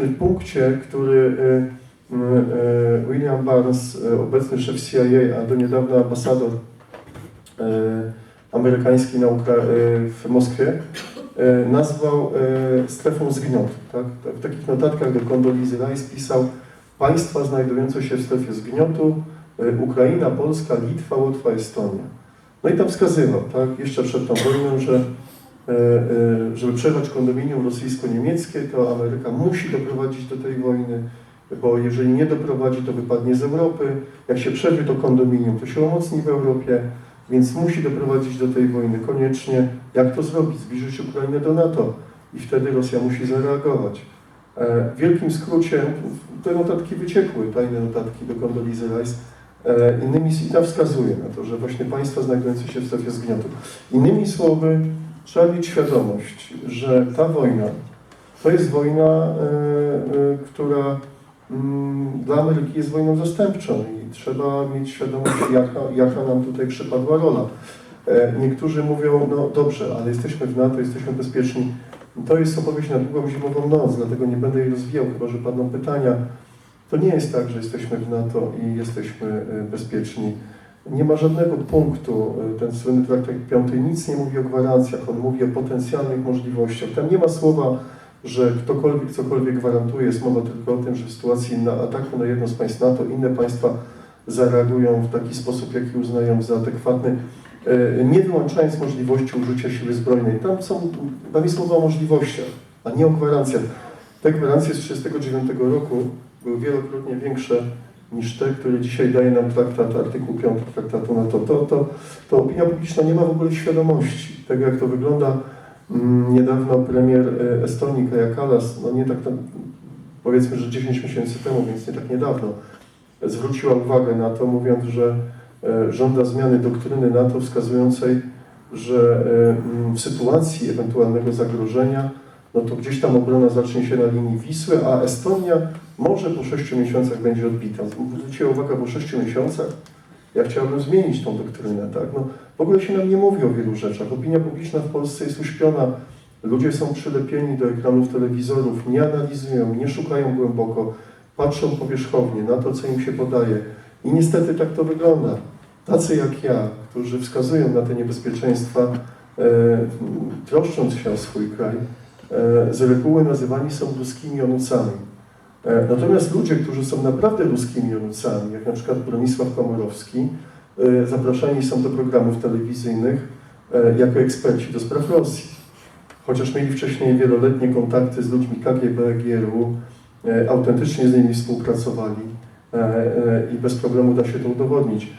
jesteśmy punkcie, który y, y, y, William Barnes, obecny szef CIA, a do niedawna ambasador amerykański na Ukra- w Moskwie, nazwał strefą zgniotu. Tak? W takich notatkach do Condoleezza Rice pisał państwa znajdujące się w strefie zgniotu, Ukraina, Polska, Litwa, Łotwa, Estonia. No i tam wskazywał, tak, jeszcze przed tą wojną, że żeby przerwać kondominium rosyjsko-niemieckie, to Ameryka musi doprowadzić do tej wojny, bo jeżeli nie doprowadzi, to wypadnie z Europy. Jak się przerwie to kondominium, to się umocni w Europie, więc musi doprowadzić do tej wojny koniecznie. Jak to zrobić? Zbliżyć Ukrainę do NATO i wtedy Rosja musi zareagować. E, W wielkim skrócie, te notatki wyciekły, tajne notatki do Condoleezza Rice, E, Innymi i wskazuje na to, że właśnie państwa znajdujące się w strefie zgniotu. Innymi słowy, trzeba mieć świadomość, że ta wojna to jest wojna, e, e, która mm, dla Ameryki jest wojną zastępczą i trzeba mieć świadomość, jaka, jaka nam tutaj przypadła rola. E, Niektórzy mówią, no dobrze, ale jesteśmy w NATO, jesteśmy bezpieczni. To jest opowieść na długą zimową noc, dlatego nie będę jej rozwijał, chyba że padną pytania. To nie jest tak, że jesteśmy w NATO i jesteśmy bezpieczni. Nie ma żadnego punktu, e, ten słynny traktat piąty nic nie mówi o gwarancjach, on mówi o potencjalnych możliwościach. Tam nie ma słowa, że ktokolwiek cokolwiek gwarantuje, jest mowa tylko o tym, że w sytuacji na ataku na jedno z państw NATO inne państwa zareagują w taki sposób, jaki uznają za adekwatny, e, nie wyłączając możliwości użycia siły zbrojnej. Tam, są, tam jest mowa o możliwościach, a nie o gwarancjach. Te gwarancje z 1939 roku były wielokrotnie większe niż te, które dzisiaj daje nam traktat, artykuł 5 traktatu NATO. To, to, to opinia publiczna nie ma w ogóle świadomości tego, jak to wygląda. Mm, Niedawno premier e, Estonii, Kaja Kallas, no nie tak powiedzmy, że 10 miesięcy temu, więc nie tak niedawno, zwróciła uwagę na to, mówiąc, że e, żąda zmiany doktryny NATO wskazującej, że e, mm, w sytuacji ewentualnego zagrożenia no to gdzieś tam obrona zacznie się na linii Wisły, a Estonia może po sześciu miesiącach będzie odbita. Zwróciła uwagę, po sześciu miesiącach ja chciałbym zmienić tą doktrynę. Tak? No, w ogóle się nam nie mówi o wielu rzeczach. Opinia publiczna w Polsce jest uśpiona. Ludzie są przylepieni do ekranów telewizorów, nie analizują, nie szukają głęboko, patrzą powierzchownie na to, co im się podaje. I niestety tak to wygląda. Tacy jak ja, którzy wskazują na te niebezpieczeństwa, e, troszcząc się o swój kraj, e, z reguły nazywani są ludzkimi onucami. E, Natomiast ludzie, którzy są naprawdę ludzkimi onucami, jak na przykład Bronisław Komorowski, e, zapraszani są do programów telewizyjnych e, jako eksperci do spraw Rosji. Chociaż mieli wcześniej wieloletnie kontakty z ludźmi KGB, GRU, autentycznie z nimi współpracowali i bez problemu da się to udowodnić.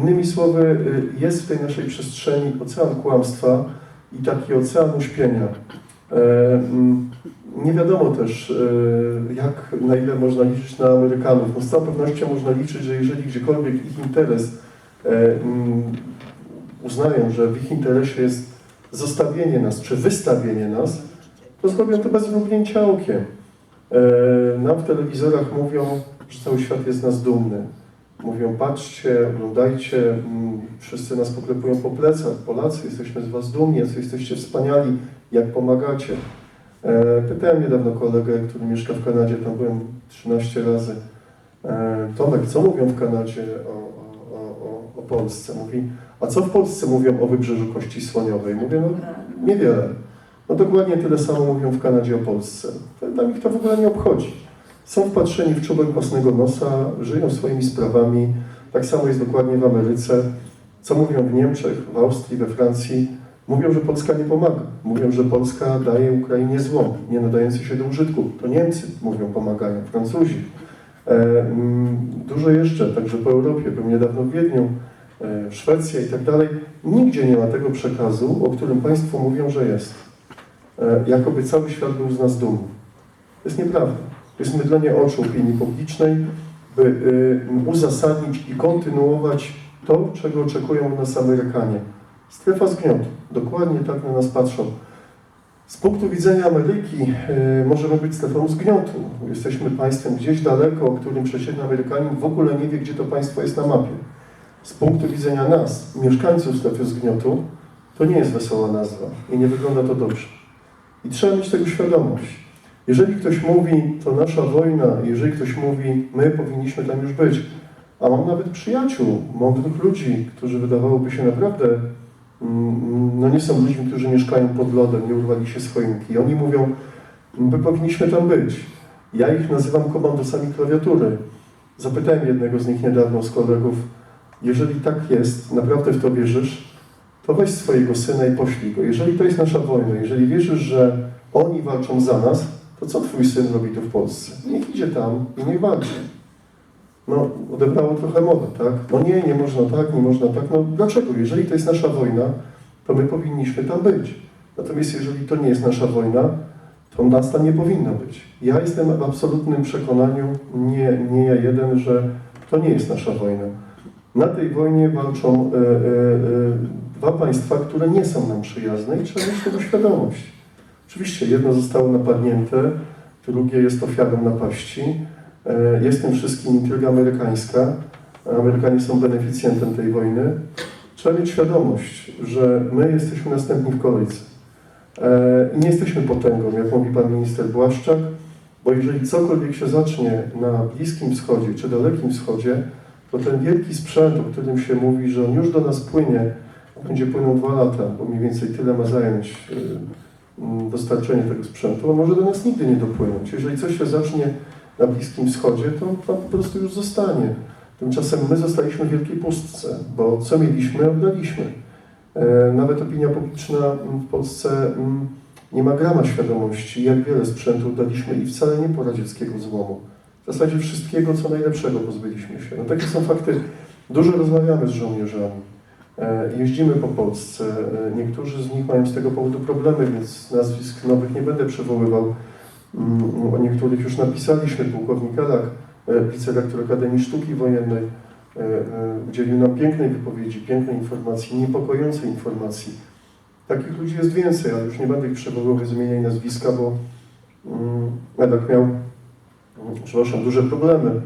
Innymi słowy, jest w tej naszej przestrzeni ocean kłamstwa i taki ocean uśpienia. Nie wiadomo też, e, jak, na ile można liczyć na Amerykanów. No z całą pewnością można liczyć, że jeżeli gdziekolwiek ich interes e, uznają, że w ich interesie jest zostawienie nas, czy wystawienie nas, to zrobią to bez mrugnięcia okiem. E, Nam w telewizorach mówią, że cały świat jest nas dumny. Mówią, patrzcie, oglądajcie, wszyscy nas poklepują po plecach. Polacy, jesteśmy z was dumni, jesteście wspaniali, jak pomagacie. E, Pytałem niedawno kolegę, który mieszka w Kanadzie, tam byłem 13 razy. E, Tomek, co mówią w Kanadzie o, o, o, o, Polsce? Mówi, a co w Polsce mówią o wybrzeżu Kości Słoniowej? Mówię, no niewiele. No dokładnie tyle samo mówią w Kanadzie o Polsce. Tam ich to w ogóle nie obchodzi. Są wpatrzeni w czubek własnego nosa, żyją swoimi sprawami. Tak samo jest dokładnie w Ameryce. Co mówią w Niemczech, w Austrii, we Francji? Mówią, że Polska nie pomaga. Mówią, że Polska daje Ukrainie złom, nie nadający się do użytku. To Niemcy mówią, pomagają, Francuzi. E, mm, dużo jeszcze, także po Europie. Byłem niedawno w Wiedniu, e, Szwecja i tak dalej. Nigdzie nie ma tego przekazu, o którym Państwo mówią, że jest. E, jakoby cały świat był z nas dumny. To jest nieprawda. To jest mydlenie oczu opinii publicznej, by y, uzasadnić i kontynuować to, czego oczekują od nas Amerykanie. Strefa zgniotu. Dokładnie tak na nas patrzą. Z punktu widzenia Ameryki y, możemy być strefą zgniotu. Jesteśmy państwem gdzieś daleko, o którym przeciętny Amerykanin w ogóle nie wie, gdzie to państwo jest na mapie. Z punktu widzenia nas, mieszkańców strefy zgniotu, to nie jest wesoła nazwa i nie wygląda to dobrze. I trzeba mieć tego świadomość. Jeżeli ktoś mówi, to nasza wojna, jeżeli ktoś mówi, my powinniśmy tam już być, a mam nawet przyjaciół, mądrych ludzi, którzy wydawałoby się naprawdę, no nie są ludźmi, którzy mieszkają pod lodem, nie urwali się z choinki. Oni mówią, my powinniśmy tam być. Ja ich nazywam komandosami klawiatury. Zapytałem jednego z nich niedawno z kolegów, jeżeli tak jest, naprawdę w to wierzysz, to weź swojego syna i poślij go. Jeżeli to jest nasza wojna, jeżeli wierzysz, że oni walczą za nas, to co twój syn robi tu w Polsce? Niech idzie tam i niech walczy. No, odebrało trochę mowę, tak? No nie, nie można tak, nie można tak. No dlaczego? Jeżeli to jest nasza wojna, to my powinniśmy tam być. Natomiast jeżeli to nie jest nasza wojna, to nas tam nie powinno być. Ja jestem w absolutnym przekonaniu, nie, nie ja jeden, że to nie jest nasza wojna. Na tej wojnie walczą e, e, e, dwa państwa, które nie są nam przyjazne i trzeba mieć tego świadomość. Oczywiście jedno zostało napadnięte, drugie jest ofiarą napaści. E, Jest tym wszystkim intryga amerykańska. Amerykanie są beneficjentem tej wojny. Trzeba mieć świadomość, że my jesteśmy następni w kolejce. E, nie jesteśmy potęgą, jak mówi pan minister Błaszczak, bo jeżeli cokolwiek się zacznie na Bliskim Wschodzie czy Dalekim Wschodzie, to ten wielki sprzęt, o którym się mówi, że on już do nas płynie, będzie płynął dwa lata, bo mniej więcej tyle ma zająć mm, dostarczenie tego sprzętu, on może do nas nigdy nie dopłynąć. Jeżeli coś się zacznie na Bliskim Wschodzie, to tam po prostu już zostanie. Tymczasem my zostaliśmy w wielkiej pustce, bo co mieliśmy, oddaliśmy. E, Nawet opinia publiczna w Polsce mm, nie ma grama świadomości, jak wiele sprzętu oddaliśmy i wcale nie po radzieckiego złomu. W zasadzie wszystkiego, co najlepszego pozbyliśmy się. No takie są fakty. Dużo rozmawiamy z żołnierzami. E, Jeździmy po Polsce. E, Niektórzy z nich mają z tego powodu problemy, więc nazwisk nowych nie będę przywoływał. Mm, O niektórych już napisaliśmy. Pułkownik Elak, e, wicerektor Akademii Sztuki Wojennej, e, e, udzielił nam pięknej wypowiedzi, pięknej informacji, niepokojącej informacji. Takich ludzi jest więcej, ale już nie będę ich przywoływał i nazwiska, bo mm, Elak miał, mm, przepraszam, duże problemy.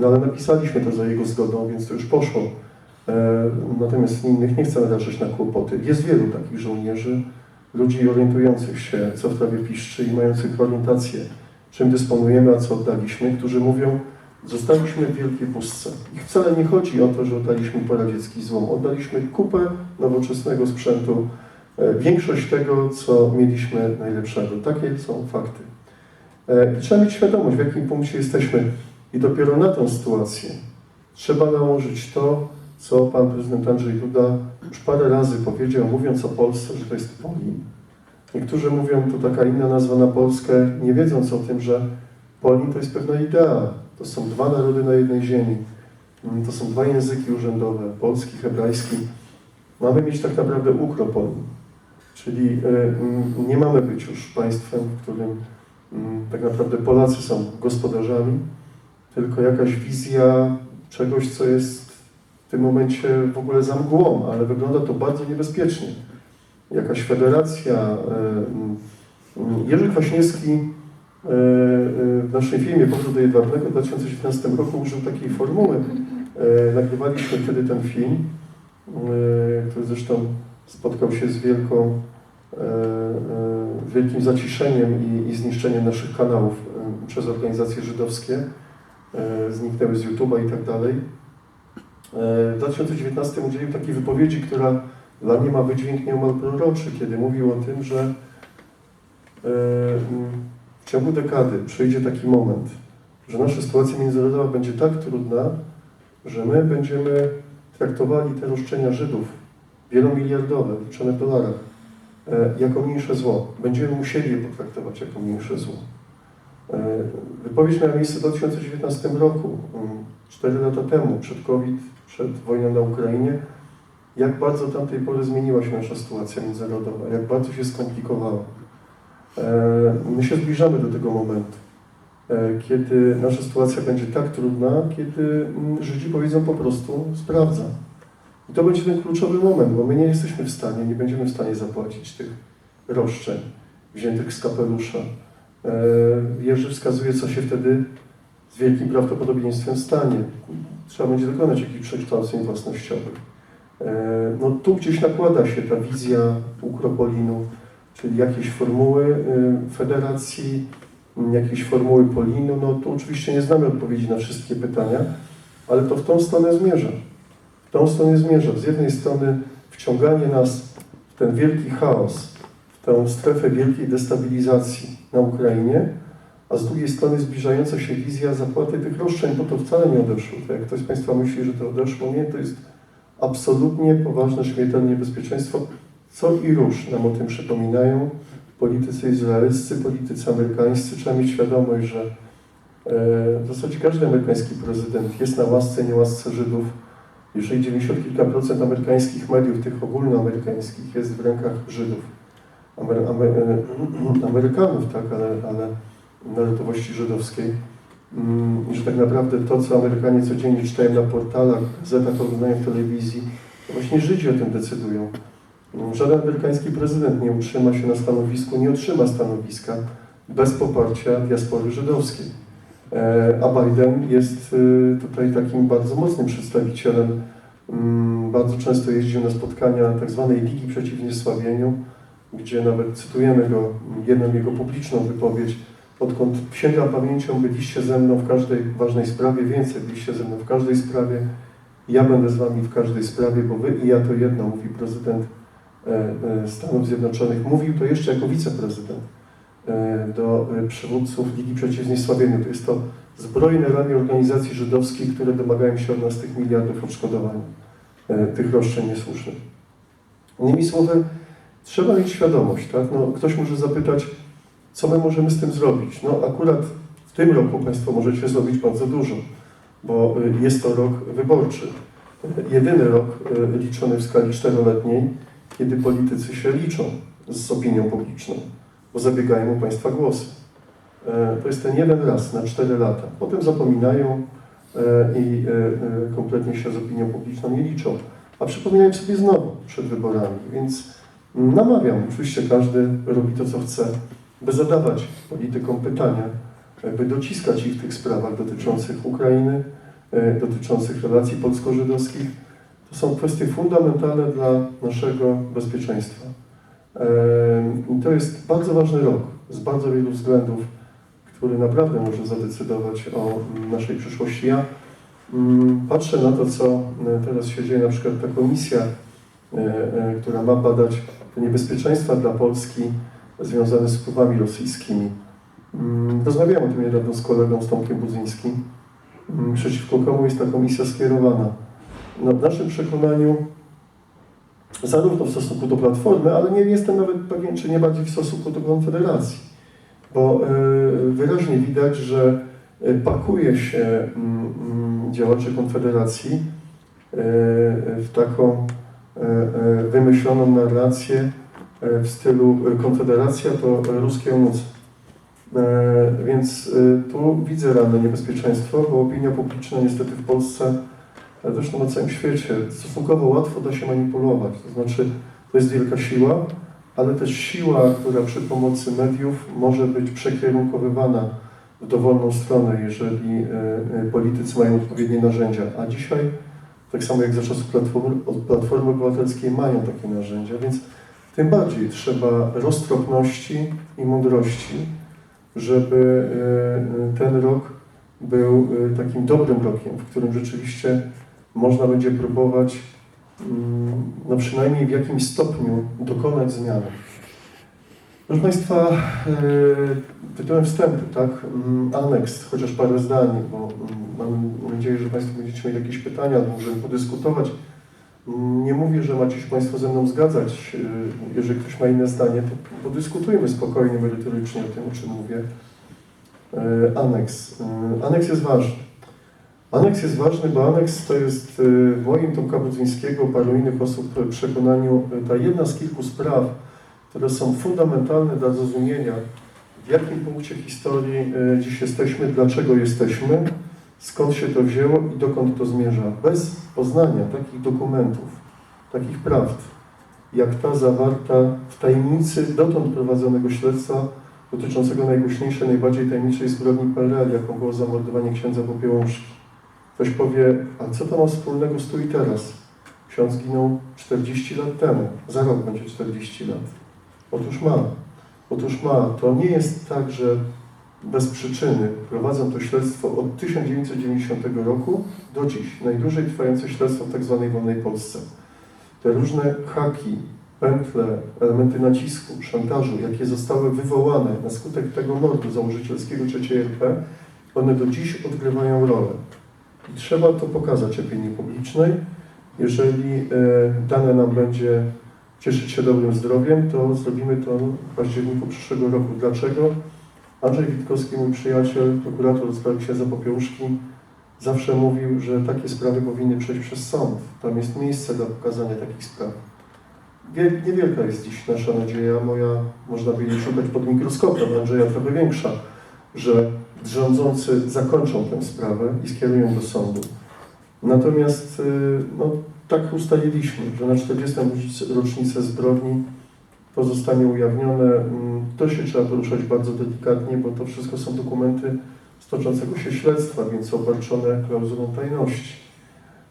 No ale napisaliśmy to za jego zgodą, więc to już poszło. E, Natomiast innych nie chcę narażać na kłopoty. Jest wielu takich żołnierzy, ludzi orientujących się, co w trawie piszczy i mających orientację, czym dysponujemy, a co oddaliśmy, którzy mówią, zostaliśmy w wielkiej pustce. I wcale nie chodzi o to, że oddaliśmy poradziecki złom. Oddaliśmy kupę nowoczesnego sprzętu, e, większość tego, co mieliśmy najlepszego. Takie są fakty. E, I trzeba mieć świadomość, w jakim punkcie jesteśmy. I dopiero na tę sytuację trzeba nałożyć to, co pan prezydent Andrzej Duda już parę razy powiedział, mówiąc o Polsce, że to jest Polin. Niektórzy mówią, to taka inna nazwa na Polskę, nie wiedząc o tym, że Polin to jest pewna idea. To są dwa narody na jednej ziemi. Mm, To są dwa języki urzędowe, polski, hebrajski. Mamy mieć tak naprawdę ukropolin. Czyli y, mm, nie mamy być już państwem, w którym mm, tak naprawdę Polacy są gospodarzami, tylko jakaś wizja czegoś, co jest w tym momencie w ogóle za mgłą, ale wygląda to bardzo niebezpiecznie. Jakaś federacja. e, mm, Jerzy Kwaśniewski e, e, w naszej filmie Powrót do Jedwabnego w 2019 roku użył takiej formuły. Nagrywaliśmy wtedy ten film, który zresztą spotkał się z wielką, wielkim zaciszeniem i, i zniszczeniem naszych kanałów przez organizacje żydowskie. Zniknęły z YouTube'a i tak dalej. E, W 2019 udzielił takiej wypowiedzi, która dla mnie ma wydźwięk nieomal proroczy, kiedy mówił o tym, że e, mm, w ciągu dekady przyjdzie taki moment, że nasza sytuacja międzynarodowa będzie tak trudna, że my będziemy traktowali te roszczenia Żydów, wielomiliardowe, liczone w dolarach, e, jako mniejsze zło. Będziemy musieli je potraktować jako mniejsze zło. Wypowiedź miała miejsce w 2019 roku, mm, 4 lata temu, przed COVID, przed wojną na Ukrainie. Jak bardzo tamtej pory zmieniła się nasza sytuacja międzynarodowa, jak bardzo się skomplikowała. E, My się zbliżamy do tego momentu, e, kiedy nasza sytuacja będzie tak trudna, kiedy mm, Żydzi powiedzą po prostu sprawdza. I to będzie ten kluczowy moment, bo my nie jesteśmy w stanie, nie będziemy w stanie zapłacić tych roszczeń wziętych z kapelusza. E, Jerzy wskazuje, co się wtedy z wielkim prawdopodobieństwem stanie. Trzeba będzie dokonać jakichś przekształceń własnościowych. E, No tu gdzieś nakłada się ta wizja Ukropolinu, czyli jakieś formuły y, federacji, jakieś formuły Polinu. No tu oczywiście nie znamy odpowiedzi na wszystkie pytania, ale to w tą stronę zmierza. W tą stronę zmierza. Z jednej strony wciąganie nas w ten wielki chaos, w tę strefę wielkiej destabilizacji na Ukrainie, a z drugiej strony zbliżająca się wizja zapłaty tych roszczeń, bo to wcale nie odeszło. Jak ktoś z Państwa myśli, że to odeszło, nie, to jest absolutnie poważne, śmiertelne niebezpieczeństwo. Co i róż nam o tym przypominają politycy izraelscy, politycy amerykańscy. Trzeba mieć świadomość, że e, w zasadzie każdy amerykański prezydent jest na łasce, nie łasce Żydów. Jeżeli 90 kilka procent amerykańskich mediów, tych ogólnoamerykańskich, jest w rękach Żydów, Amery Amery Amerykanów, tak, ale, ale narodowości żydowskiej, mm, i że tak naprawdę to, co Amerykanie codziennie czytają na portalach, gazetach, oglądają w telewizji, to właśnie Żydzi o tym decydują. Mm, Żaden amerykański prezydent nie utrzyma się na stanowisku, nie otrzyma stanowiska bez poparcia diaspory żydowskiej. E, A Biden jest y, tutaj takim bardzo mocnym przedstawicielem. Mm, Bardzo często jeździł na spotkania tzw. Ligi Przeciw Niesławieniu, gdzie nawet cytujemy go, jedną jego publiczną wypowiedź, odkąd sięgam pamięcią, byliście ze mną w każdej ważnej sprawie, więcej byliście ze mną w każdej sprawie, ja będę z wami w każdej sprawie, bo wy i ja to jedno, mówi prezydent e, e, Stanów Zjednoczonych. Mówił to jeszcze jako wiceprezydent e, do przywódców Ligi Przeciw Zniesławieniu. To jest to zbrojne ramię organizacji żydowskich, które domagają się od nas tych miliardów odszkodowania, e, tych roszczeń niesłusznych. Innymi słowy, trzeba mieć świadomość, tak? No, ktoś może zapytać, co my możemy z tym zrobić? No akurat w tym roku Państwo możecie zrobić bardzo dużo, bo y, jest to rok wyborczy. Jedyny rok y, liczony w skali czteroletniej, kiedy politycy się liczą z opinią publiczną, bo zabiegają o Państwa głosy. E, To jest ten jeden raz na cztery lata. Potem zapominają e, i e, kompletnie się z opinią publiczną nie liczą. A przypominają sobie znowu przed wyborami, więc namawiam, oczywiście każdy robi to, co chce, by zadawać politykom pytania, by dociskać ich w tych sprawach dotyczących Ukrainy, e, dotyczących relacji polsko-żydowskich. To są kwestie fundamentalne dla naszego bezpieczeństwa. E, I to jest bardzo ważny rok z bardzo wielu względów, który naprawdę może zadecydować o mm, naszej przyszłości. Ja mm, patrzę na to, co e, teraz się dzieje, na przykład ta komisja, która ma badać te niebezpieczeństwa dla Polski związane z wpływami rosyjskimi. Mm, Rozmawiałem o tym niedawno z kolegą, z Tomkiem Budzyńskim. Mm, Przeciwko komu jest ta komisja skierowana? No, w naszym przekonaniu, zarówno w stosunku do Platformy, ale nie jestem nawet pewien, czy nie bardziej w stosunku do Konfederacji. Bo y, wyraźnie widać, że y, pakuje się mm, działaczy Konfederacji y, w taką wymyśloną narrację w stylu y, Konfederacja to ruskie moc. E, Więc tu widzę realne niebezpieczeństwo, bo opinia publiczna niestety w Polsce, zresztą na całym świecie, stosunkowo łatwo da się manipulować. To znaczy, to jest wielka siła, ale też siła, która przy pomocy mediów może być przekierunkowywana w dowolną stronę, jeżeli politycy mają odpowiednie narzędzia. A dzisiaj, tak samo jak za czasów Platformy, Platformy Obywatelskiej, mają takie narzędzia, więc tym bardziej trzeba roztropności i mądrości, żeby y, ten rok był y, takim dobrym rokiem, w którym rzeczywiście można będzie próbować mm, no przynajmniej w jakimś stopniu dokonać zmiany. Proszę Państwa, y, tytułem wstępu, tak, mm, aneks, chociaż parę zdań, bo mm, mam nadzieję, że Państwo będziecie mieli jakieś pytania, możemy podyskutować. Nie mówię, że macie się Państwo ze mną zgadzać. Jeżeli ktoś ma inne zdanie, to podyskutujmy spokojnie, merytorycznie o tym, o czym mówię. Y, Aneks. Y, Aneks jest ważny. Aneks jest ważny, bo aneks to jest y, w moim Tomka Budzyńskiego, paru innych osób przekonaniu ta jedna z kilku spraw, które są fundamentalne dla zrozumienia, w jakim punkcie historii dziś jesteśmy, dlaczego jesteśmy, skąd się to wzięło i dokąd to zmierza. Bez poznania takich dokumentów, takich prawd, jak ta zawarta w tajemnicy dotąd prowadzonego śledztwa dotyczącego najgłośniejszej, najbardziej tajemniczej zbrodni PRL, jaką było zamordowanie księdza Popiełuszki. Ktoś powie, a co to ma wspólnego z tu i teraz? Ksiądz zginął 40 lat temu, za rok będzie 40 lat. Otóż ma. Otóż ma. To nie jest tak, że bez przyczyny prowadzą to śledztwo od 1990 roku do dziś. Najdłużej trwające śledztwo w tzw. wolnej Polsce. Te różne haki, pętle, elementy nacisku, szantażu, jakie zostały wywołane na skutek tego mordu założycielskiego III RP, one do dziś odgrywają rolę. I trzeba to pokazać opinii publicznej. Jeżeli e, dane nam będzie cieszyć się dobrym zdrowiem, to zrobimy to w październiku przyszłego roku. Dlaczego? Andrzej Witkowski, mój przyjaciel, prokurator sprawy księdza Popiełuszki, zawsze mówił, że takie sprawy powinny przejść przez sąd. Tam jest miejsce dla pokazania takich spraw. Wie- Niewielka jest dziś nasza nadzieja, moja, można by jej szukać pod mikroskopem, Andrzeja trochę większa, że rządzący zakończą tę sprawę i skierują do sądu. Natomiast y, no, tak ustaliliśmy, że na 40. rocznicę- rocznicę zbrodni to zostanie ujawnione. Mm, To się trzeba poruszać bardzo delikatnie, bo to wszystko są dokumenty z toczącego się śledztwa, więc obarczone klauzulą tajności.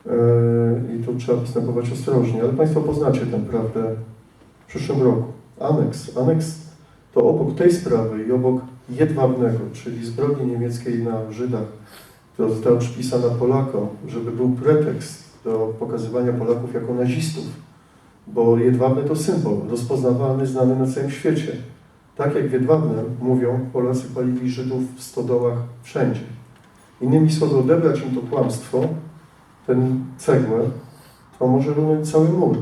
Yy, I tu trzeba postępować ostrożnie, ale Państwo poznacie tę prawdę w przyszłym roku. Aneks. Aneks to obok tej sprawy i obok jedwabnego, czyli zbrodni niemieckiej na Żydach, która została przypisana Polakom, żeby był pretekst do pokazywania Polaków jako nazistów, bo jedwabne to symbol, rozpoznawalny, znany na całym świecie. Tak jak w jedwabnem, mówią, Polacy palili Żydów w stodołach wszędzie. Innymi słowy, odebrać im to kłamstwo, ten cegłę, to może runąć cały mur.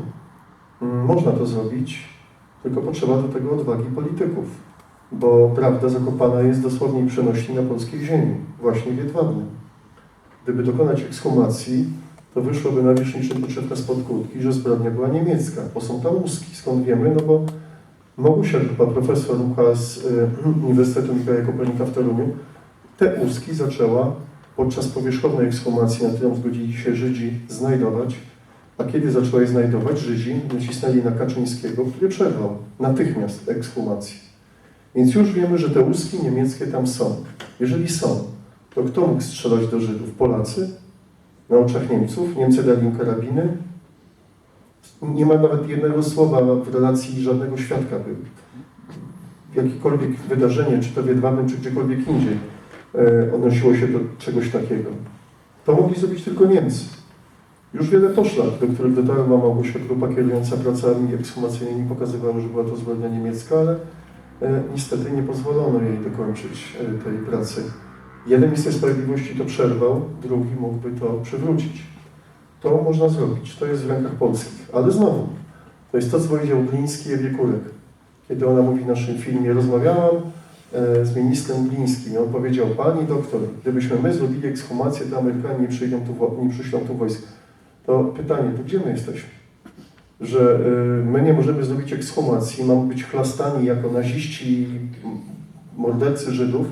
Można to zrobić, tylko potrzeba do tego odwagi polityków, bo prawda zakopana jest dosłownie i przenośni na polskiej ziemi, właśnie w jedwabnym. Gdyby dokonać ekshumacji, to wyszłoby na wierzch niczym spod kurtki, że zbrodnia była niemiecka, bo są tam łuski. Skąd wiemy? No bo Małgosia chyba profesor Rucha z y, Uniwersytetu Mikołaja Kopernika w Toruniu te łuski zaczęła podczas powierzchownej ekshumacji, na którą zgodzili się Żydzi, znajdować. A kiedy zaczęła je znajdować, Żydzi nacisnęli na Kaczyńskiego, który przerwał natychmiast ekshumację. Więc już wiemy, że te łuski niemieckie tam są. Jeżeli są, to kto mógł strzelać do Żydów? Polacy? Na oczach Niemców? Niemcy dali im karabiny? Nie ma nawet jednego słowa w relacji żadnego świadka. by Jakiekolwiek wydarzenie, czy to w czy gdziekolwiek indziej, e, odnosiło się do czegoś takiego. To mogli zrobić tylko Niemcy. Już wiele poszlak, do których dotarła Małgosia Krupa, kierująca pracami ekshumacyjnymi, pokazywały, że była to zbrodnia niemiecka, ale e, niestety nie pozwolono jej dokończyć e, tej pracy. Jeden minister sprawiedliwości to przerwał, drugi mógłby to przywrócić. To można zrobić, to jest w rękach polskich. Ale znowu, to jest to, co powiedział Gliński Kurek. Kiedy ona mówi w naszym filmie, rozmawiałam e, z ministrem Glińskim i on powiedział, pani doktor, gdybyśmy my zrobili ekshumację, to Amerykanie nie, przyjdą tu, nie przyślą tu wojsk. To pytanie, to gdzie my jesteśmy? Że y, my nie możemy zrobić ekshumacji, mamy być chlastani jako naziści mordercy Żydów,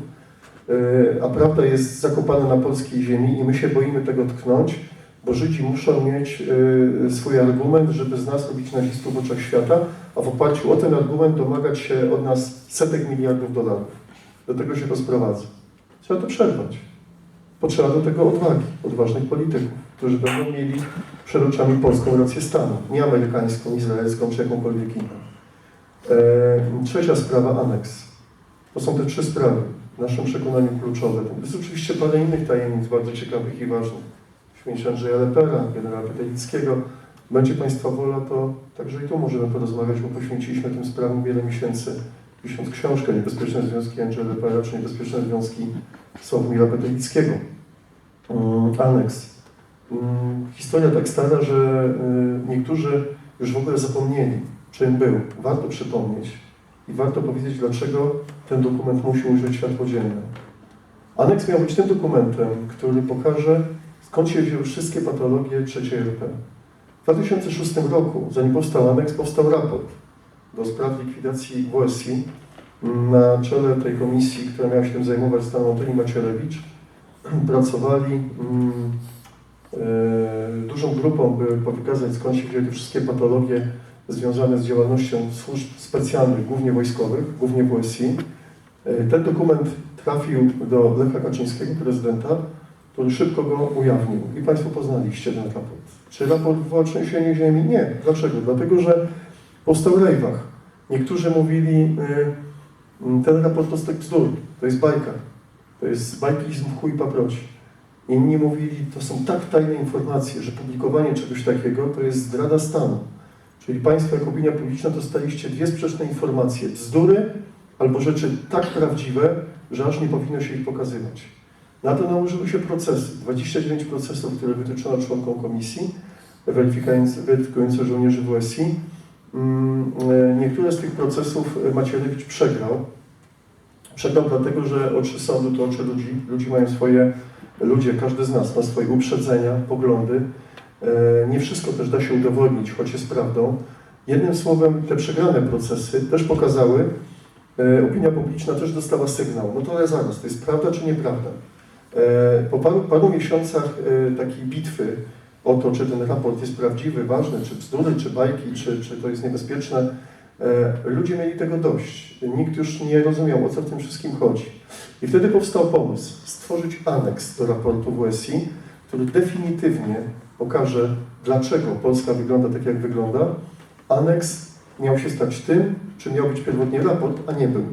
a prawda jest zakopana na polskiej ziemi i my się boimy tego tknąć, bo Żydzi muszą mieć y, swój argument, żeby z nas robić nazistów w oczach świata, a w oparciu o ten argument domagać się od nas setek miliardów dolarów. Do tego się to sprowadza. Trzeba to przerwać. Potrzeba do tego odwagi, odważnych polityków, którzy będą mieli przed oczami polską rację stanu, nie amerykańską, izraelską czy jakąkolwiek inną. E, trzecia sprawa, aneks. To są te trzy sprawy, w naszym przekonaniu kluczowe. Jest oczywiście parę innych tajemnic bardzo ciekawych i ważnych. Śmierć Andrzeja Lepera, generała Petelickiego. Będzie Państwa wola, to także i tu możemy porozmawiać, bo poświęciliśmy tym sprawom wiele miesięcy, pisząc książkę Niebezpieczne związki Andrzeja Lepera, czy Niebezpieczne związki Sławomira Petelickiego. Mm, Aneks. Mm, Historia tak stara, że y, niektórzy już w ogóle zapomnieli, czym był. Warto przypomnieć i warto powiedzieć, dlaczego ten dokument musi ujrzeć światło dzienne. Aneks miał być tym dokumentem, który pokaże, skąd się wzięły wszystkie patologie III RP. W 2006 roku, zanim powstał aneks, powstał raport do spraw likwidacji WSI. Na czele tej komisji, która miała się tym zajmować, stanął Antoni Macierewicz. Pracowali mm, e, dużą grupą, by powykazać skąd się wzięły te wszystkie patologie związane z działalnością służb specjalnych, głównie wojskowych, głównie WSI. E, Ten dokument trafił do Lecha Kaczyńskiego, prezydenta, który szybko go ujawnił. I Państwo poznaliście ten raport. Czy raport wywołał trzęsienie ziemi? Nie. Dlaczego? Dlatego, że powstał Rejwach. Niektórzy mówili, y, ten raport to stek bzdur, to jest bajka, to jest bajkizm chuj paproci. Inni mówili, to są tak tajne informacje, że publikowanie czegoś takiego to jest zdrada stanu. Czyli Państwo jako opinia publiczna dostaliście dwie sprzeczne informacje, bzdury albo rzeczy tak prawdziwe, że aż nie powinno się ich pokazywać. Na to nałożyły się procesy, 29 procesów, które wytyczono członkom komisji, weryfikujące, żołnierzy WSI. Mm, e, Niektóre z tych procesów Macierewicz przegrał. Przegrał dlatego, że oczy sądu to oczy ludzi. Ludzie mają swoje, ludzie, każdy z nas ma swoje uprzedzenia, poglądy. E, Nie wszystko też da się udowodnić, choć jest prawdą. Jednym słowem, te przegrane procesy też pokazały, e, opinia publiczna też dostała sygnał. No to ale zaraz, to jest prawda czy nieprawda? E, Po paru, paru miesiącach takiej bitwy o to, czy ten raport jest prawdziwy, ważny, czy bzdury, czy bajki, czy, czy to jest niebezpieczne, ludzie mieli tego dość. Nikt już nie rozumiał, o co w tym wszystkim chodzi. I wtedy powstał pomysł stworzyć aneks do raportu WSI, który definitywnie pokaże, dlaczego Polska wygląda tak, jak wygląda. Aneks miał się stać tym, czym miał być pierwotnie raport, a nie był.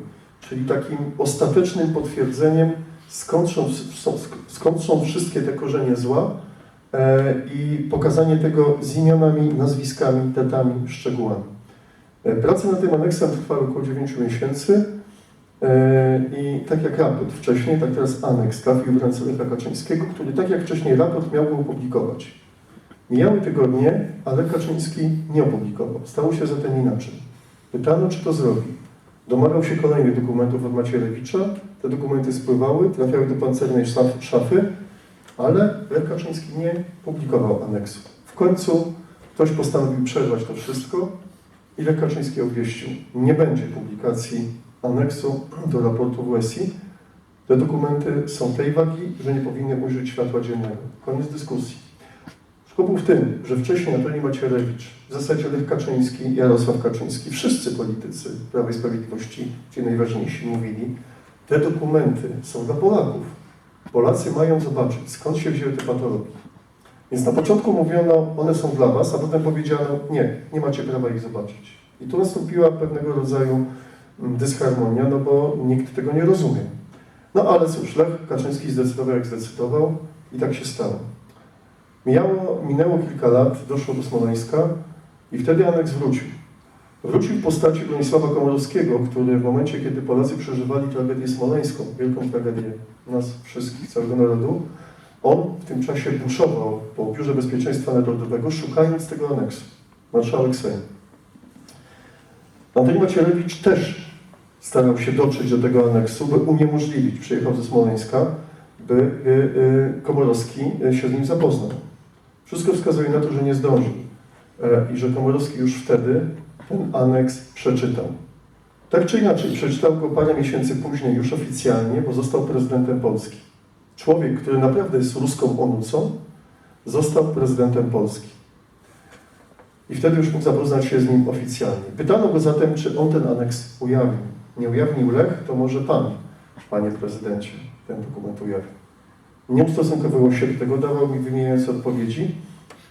Czyli takim ostatecznym potwierdzeniem, skąd są, skąd są wszystkie te korzenie zła e, i pokazanie tego z imionami, nazwiskami, datami, szczegółami. E, nad tym aneksem trwały około 9 miesięcy e, i tak jak raport wcześniej, tak teraz aneks trafił w ręce Lecha Kaczyńskiego, który tak jak wcześniej raport miał go opublikować. Mijały tygodnie, ale Kaczyński nie opublikował. Stało się zatem inaczej. Pytano, czy to zrobi. Domagał się kolejnych dokumentów od Macierewicza. Te dokumenty spływały, trafiały do pancernej szaf- szafy, ale Lech Kaczyński nie publikował aneksu. W końcu ktoś postanowił przerwać to wszystko i Lech Kaczyński obwieścił, nie będzie publikacji aneksu do raportu WSI. Te dokumenty są tej wagi, że nie powinny ujrzeć światła dziennego. Koniec dyskusji. Był w tym, że wcześniej Antoni Macierewicz, w zasadzie Lech Kaczyński Jarosław Kaczyński, wszyscy politycy Prawa i Sprawiedliwości, ci najważniejsi, mówili, te dokumenty są dla Polaków. Polacy mają zobaczyć, skąd się wzięły te patologie. Więc na początku mówiono, one są dla Was, a potem powiedziano, nie, nie macie prawa ich zobaczyć. I tu nastąpiła pewnego rodzaju mm, dysharmonia, no bo nikt tego nie rozumie. No ale cóż, Lech Kaczyński zdecydował jak zdecydował i tak się stało. Mijało, minęło kilka lat, doszło do Smoleńska i wtedy aneks wrócił. Wrócił w postaci Bronisława Komorowskiego, który w momencie, kiedy Polacy przeżywali tragedię smoleńską, wielką tragedię nas wszystkich, całego narodu, on w tym czasie buszował po Biurze Bezpieczeństwa Narodowego, szukając tego aneksu. Marszałek Sejmu. Antoni Macierewicz też starał się dotrzeć do tego aneksu, by uniemożliwić, przyjechał ze Smoleńska, by y, y, Komorowski się z nim zapoznał. Wszystko wskazuje na to, że nie zdążył e, i że Komorowski już wtedy ten aneks przeczytał. Tak czy inaczej, przeczytał go parę miesięcy później już oficjalnie, bo został prezydentem Polski. Człowiek, który naprawdę jest ruską onucą, został prezydentem Polski. I wtedy już mógł zapoznać się z nim oficjalnie. Pytano go zatem, czy on ten aneks ujawnił. Nie ujawnił Lech, to może pan, panie prezydencie, ten dokument ujawnił. Nie ustosunkowywał się do tego, dawał mi wymieniające odpowiedzi.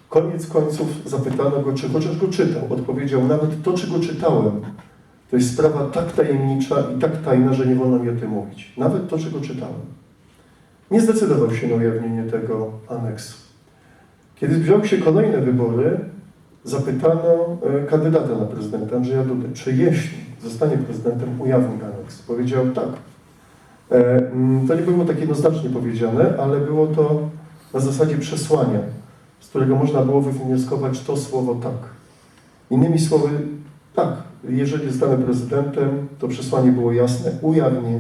Koniec końców zapytano go, czy chociaż go czytał. Odpowiedział, nawet to, czy go czytałem, to jest sprawa tak tajemnicza i tak tajna, że nie wolno mi o tym mówić. Nawet to, czy go czytałem. Nie zdecydował się na ujawnienie tego aneksu. Kiedy zbliżały się kolejne wybory, zapytano e, kandydata na prezydenta Andrzeja Dudę, czy jeśli zostanie prezydentem, ujawni aneks. Powiedział tak. E, mm, To nie było tak jednoznacznie powiedziane, ale było to na zasadzie przesłania, z którego można było wywnioskować to słowo tak. Innymi słowy, tak, jeżeli zostanę prezydentem, to przesłanie było jasne, ujawnię